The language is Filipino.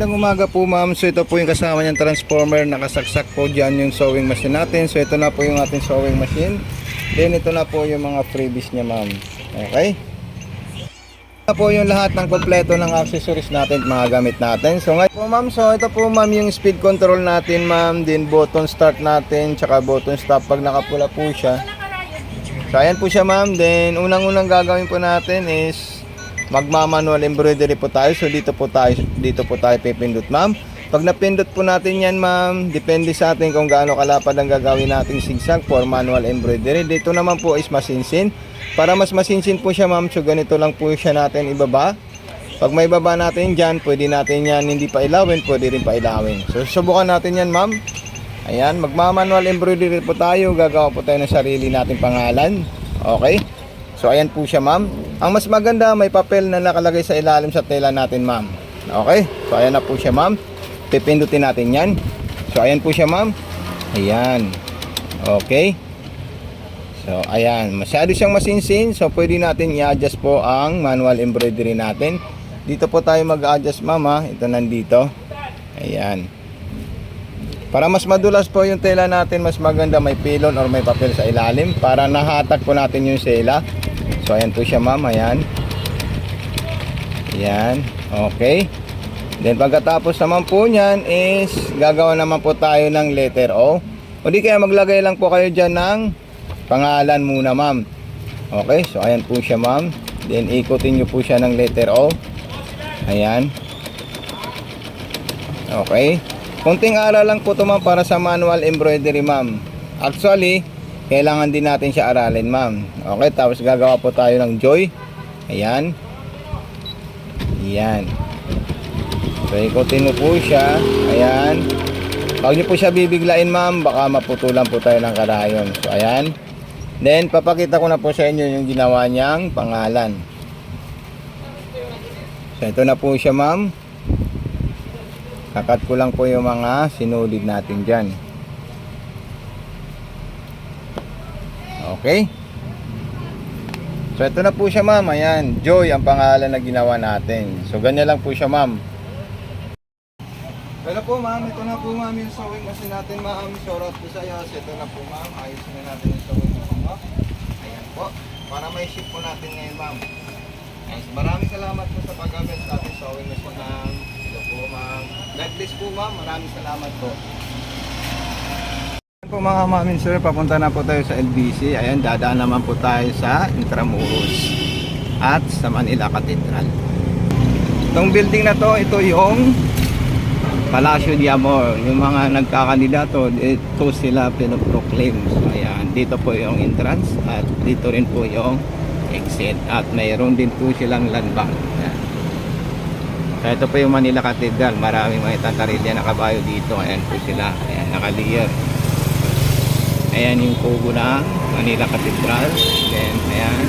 Magandang umaga po ma'am. So ito po yung kasama niyang transformer. Nakasaksak po dyan yung sewing machine natin. So ito na po yung ating sewing machine. Then ito na po yung mga freebies niya ma'am. Okay? Ito po yung lahat ng kompleto ng accessories natin at mga gamit natin. So ngayon po ma'am, so ito po ma'am yung speed control natin ma'am. Then button start natin, tsaka button stop pag nakapula po siya. So ayan po siya ma'am. Then unang-unang gagawin po natin is magmamanual embroidery po tayo. So dito po tayo dito po tayo pipindot ma'am. Pag napindot po natin yan ma'am, depende sa atin kung gaano kalapad ang gagawin nating zigzag for manual embroidery. Dito naman po is masinsin. Para mas masinsin po siya ma'am, so ganito lang po siya natin ibaba. Pag may baba natin dyan, pwede natin yan hindi pa ilawin, pwede rin pa ilawin. So subukan natin yan ma'am. Ayan, magmamanual embroidery po tayo. Gagawa po tayo ng sarili nating pangalan. Okay? So ayan po siya ma'am. Ang mas maganda, may papel na nakalagay sa ilalim sa tela natin ma'am. Okay? So ayan na po siya ma'am. Pipindutin natin yan. So ayan po siya ma'am. Ayan. Okay? So ayan, masyado siyang masinsin. So pwede natin i-adjust po ang manual embroidery natin. Dito po tayo mag-adjust mama. Ito nandito. Ayan. Para mas madulas po yung tela natin, mas maganda may pilon or may papel sa ilalim para nahatak po natin yung sela. So ayan po siya ma'am, ayan. Ayan, okay. Then pagkatapos naman po niyan is gagawa naman po tayo ng letter O. O di kaya maglagay lang po kayo dyan ng pangalan muna ma'am. Okay, so ayan po siya ma'am. Then ikutin nyo po siya ng letter O. Ayan. Okay. Kunting aral lang po ito ma'am para sa manual embroidery ma'am. Actually, kailangan din natin siya aralin ma'am. Okay, tapos gagawa po tayo ng joy. Ayan. Ayan. So, ikutin mo po siya. Ayan. Huwag niyo po siya bibiglain ma'am, baka maputulan po tayo ng karayon. So, ayan. Then, papakita ko na po sa inyo yung ginawa niyang pangalan. So, ito na po siya ma'am. Kakat ko lang po yung mga sinulid natin dyan. Okay. So ito na po siya ma'am. Ayan. Joy ang pangalan na ginawa natin. So ganyan lang po siya ma'am. Ito po ma'am. Ito na po ma'am yung sewing machine natin ma'am. Shoutout po sa iyo. Ito na po ma'am. Ayos na natin yung sewing machine mo. Ayan po. Para may ship po natin ngayon ma'am. So, maraming salamat po sa pag-avail sa ating sewing machine ma'am. Ito po ma'am. God bless po ma'am. Maraming salamat po. Po mga mamin sir, papunta na po tayo sa LBC. Ayan, dadaan naman po tayo sa Intramuros at sa Manila Cathedral. Itong building na to, ito yung Palacio de Amor. Yung mga nagkakandidato, ito sila pinoproclaim. So, ayan, dito po yung entrance at dito rin po yung exit. At mayroon din po silang land bank. Ayan. So, ito po yung Manila Cathedral. Maraming mga tantarilya na kabayo dito. Ayan po sila. Ayan, nakaliyer. Ayan yung kubo ng Manila Cathedral. Then, ayan.